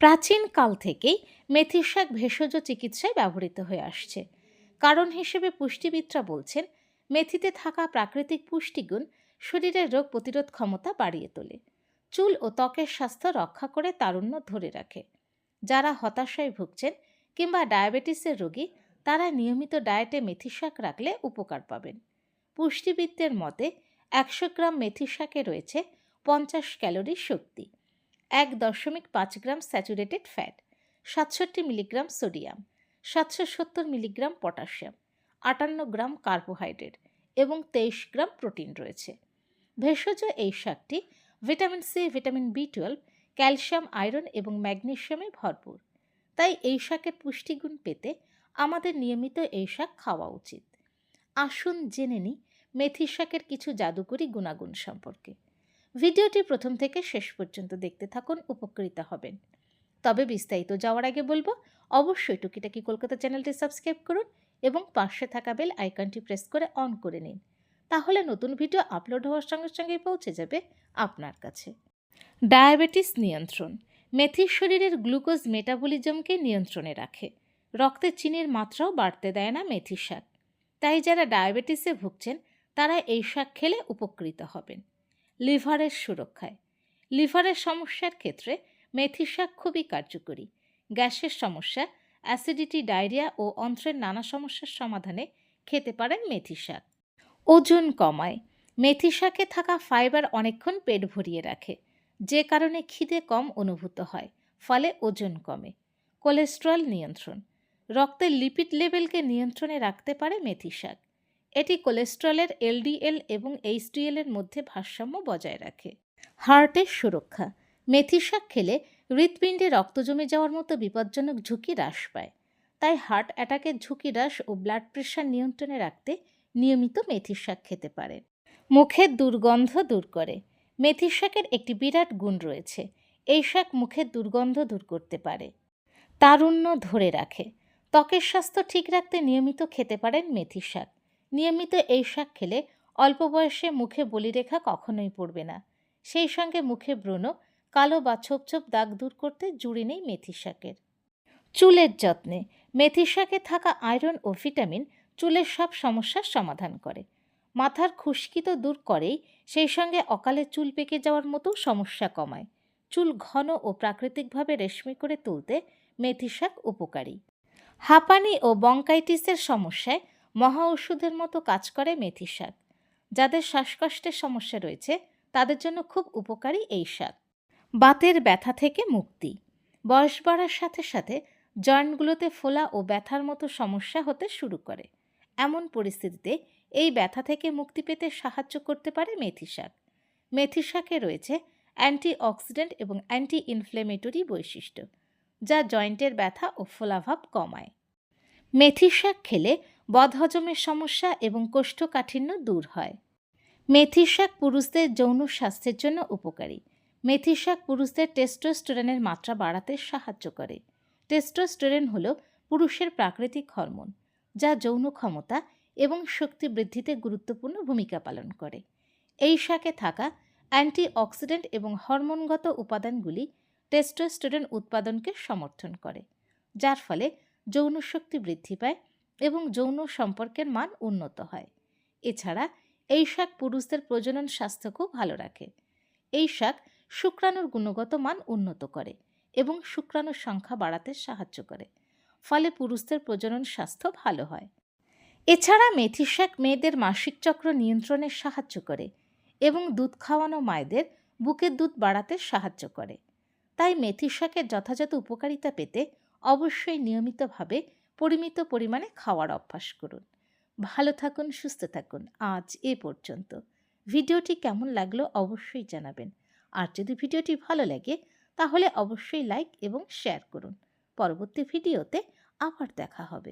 প্রাচীনকাল থেকেই মেথির শাক ভেষজ চিকিৎসায় ব্যবহৃত হয়ে আসছে। কারণ হিসেবে পুষ্টিবিদরা বলছেন, মেথিতে থাকা প্রাকৃতিক পুষ্টিগুণ শরীরের রোগ প্রতিরোধ ক্ষমতা বাড়িয়ে তোলে। চুল ও ত্বকের স্বাস্থ্য রক্ষা করে তারুণ্য ধরে রাখে। যারা হতাশায় ভুগছেন কিংবা ডায়াবেটিসের রোগী, তারা নিয়মিত ডায়েটে মেথি শাক রাখলে উপকার পাবেন। পুষ্টিবিদদের মতে একশো গ্রাম মেথি শাকে রয়েছে পঞ্চাশ ক্যালোরি শক্তি, এক দশমিক পাঁচ গ্রাম স্যাচুরেটেড ফ্যাট, সাতষট্টি মিলিগ্রাম সোডিয়াম, সাতশো সত্তর মিলিগ্রাম পটাশিয়াম, আটান্ন গ্রাম কার্বোহাইড্রেট এবং তেইশ গ্রাম প্রোটিন রয়েছে। ভেষজ এই শাকটি vitamin C, vitamin B twelve, calcium, iron এবং ম্যাগনেশিয়ামে ভরপুর। তাই এই শাকের পুষ্টিগুণ পেতে আমাদের নিয়মিত এই শাক খাওয়া উচিত। আসুন জেনে নিই মেথি শাকের কিছু জাদুকরী গুণাগুণ সম্পর্কে। ভিডিওটি প্রথম থেকে শেষ পর্যন্ত দেখতে থাকুন, উপকৃত হবেন। তবে বিস্তারিত যাওয়ার আগে বলব, অবশ্যই টুকিটাকি কলকাতা চ্যানেলটি সাবস্ক্রাইব করুন এবং পাশে থাকা বেল আইকনটি প্রেস করে অন করে নিন। তাহলে নতুন ভিডিও আপলোড হওয়ার সঙ্গে সঙ্গেই পৌঁছে যাবে আপনার কাছে। ডায়াবেটিস নিয়ন্ত্রণ। মেথি শরীরের গ্লুকোজ মেটাবলিজমকে নিয়ন্ত্রণে রাখে। রক্তে চিনির মাত্রাও বাড়তে দেয় না মেথি শাক। তাই যারা ডায়াবেটিসে ভুগছেন তারা এই শাক খেলে উপকৃত হবেন। লিভারের সুরক্ষায়। লিভারের সমস্যার ক্ষেত্রে মেথি শাক খুবই কার্যকরী। গ্যাসের সমস্যা, অ্যাসিডিটি, ডায়রিয়া ও অন্ত্রের নানা সমস্যার সমাধানে খেতে পারেন মেথি শাক। ওজন কমায়। মেথি শাকে থাকা ফাইবার অনেকক্ষণ পেট ভরিয়ে রাখে, যে কারণে খিদে কম অনুভূত হয়, ফলে ওজন কমে। কোলেস্ট্রল নিয়ন্ত্রণ। রক্তের লিপিড লেভেলকে নিয়ন্ত্রণে রাখতে পারে মেথি শাক। এটি কোলেস্ট্রলের, এলডিএল এবং এইচডিএল এর মধ্যে ভারসাম্য বজায় রাখে। হার্টের সুরক্ষা। মেথি শাক খেলে হৃৎপিণ্ডে রক্ত জমে যাওয়ার মতো বিপজ্জনক ঝুঁকি হ্রাস পায়। তাই হার্ট অ্যাটাকের ঝুঁকি হ্রাস ও ব্লাড প্রেশার নিয়ন্ত্রণে রাখতে নিয়মিত মেথির শাক খেতে পারেন মুখের দুর্গন্ধ দূর করে। মেথির শাকের একটি বিরাট গুণ রয়েছে। এই শাক মুখের দুর্গন্ধ দূর করতে পারে। তারুণ্য ধরে রাখে। ত্বকের স্বাস্থ্য ঠিক রাখতে নিয়মিত খেতে পারেন মেথি শাক নিয়মিত এই শাক খেলে অল্প বয়সে মুখে বলিরেখা কখনোই পড়বে না। সেই সঙ্গে মুখে ব্রণ, কালো বা ছোপ ছোপ দাগ দূর করতে জুড়ি নেই মেথি শাকের। চুলের যত্নে, মেথি শাকে থাকা আয়রন ও ভিটামিন চুলের সব সমস্যার সমাধান করে। মাথার খুশকি তো দূর করেই, সেই সঙ্গে অকালে চুল পেকে যাওয়ার মতো সমস্যা কমায়। চুল ঘন ও প্রাকৃতিকভাবে রেশমি করে তুলতে মেথি শাক উপকারী। হাঁপানি ও বঙ্কাইটিসের সমস্যায় মহা ওষুধের মতো কাজ করে মেথি শাক। যাদের শ্বাসকষ্টের সমস্যা রয়েছে, তাদের জন্য খুব উপকারী এই শাক। বাতের ব্যথা থেকে মুক্তি। বয়স বাড়ার সাথে সাথে জয়েন্টগুলোতে ফোলা ও ব্যথার মতো সমস্যা হতে শুরু করে। এমন পরিস্থিতিতে এই ব্যথা থেকে মুক্তি পেতে সাহায্য করতে পারে মেথি শাক। মেথি শাকে রয়েছে অ্যান্টি অক্সিডেন্ট এবং অ্যান্টি ইনফ্লেমেটরি বৈশিষ্ট্য, যা জয়েন্টের ব্যথা ও ফোলাভাব কমায়। মেথি শাক খেলে বদহজমের সমস্যা এবং কোষ্ঠকাঠিন্য দূর হয়। মেথির শাক পুরুষদের যৌন স্বাস্থ্যের জন্য উপকারী। মেথির শাক পুরুষদের টেস্টোস্টেরনের মাত্রা বাড়াতে সাহায্য করে। টেস্টোস্টেরন হল পুরুষের প্রাকৃতিক হরমোন, যা যৌন ক্ষমতা এবং শক্তি বৃদ্ধিতে গুরুত্বপূর্ণ ভূমিকা পালন করে। এই শাকে থাকা অ্যান্টি অক্সিডেন্ট এবং হরমোনগত উপাদানগুলি টেস্টোস্টেরন উৎপাদনকে সমর্থন করে, যার ফলে যৌন শক্তি বৃদ্ধি পায় এবং যৌন সম্পর্কের মান উন্নত হয়। এছাড়া এই শাক পুরুষদের প্রজনন স্বাস্থ্যকেও ভালো রাখে। এই শাক শুক্রাণুর গুণগত মান উন্নত করে এবং শুক্রাণুর সংখ্যা বাড়াতে সাহায্য করে, ফলে পুরুষদের প্রজনন স্বাস্থ্য ভালো হয়। এছাড়া মেথি শাক মেয়েদের মাসিক চক্র নিয়ন্ত্রণে সাহায্য করে এবং দুধ খাওয়ানো মায়েদের বুকের দুধ বাড়াতে সাহায্য করে। তাই মেথি শাকের যথাযথ উপকারিতা পেতে অবশ্যই নিয়মিতভাবে পরিমিত পরিমাণে খাওয়ার অভ্যাস করুন। ভালো থাকুন, সুস্থ থাকুন। আজ এ পর্যন্ত। ভিডিওটি কেমন লাগল অবশ্যই জানাবেন। আর যদি ভিডিওটি ভালো লাগে, তাহলে অবশ্যই লাইক এবং শেয়ার করুন। পরবর্তী ভিডিওতে আবার দেখা হবে।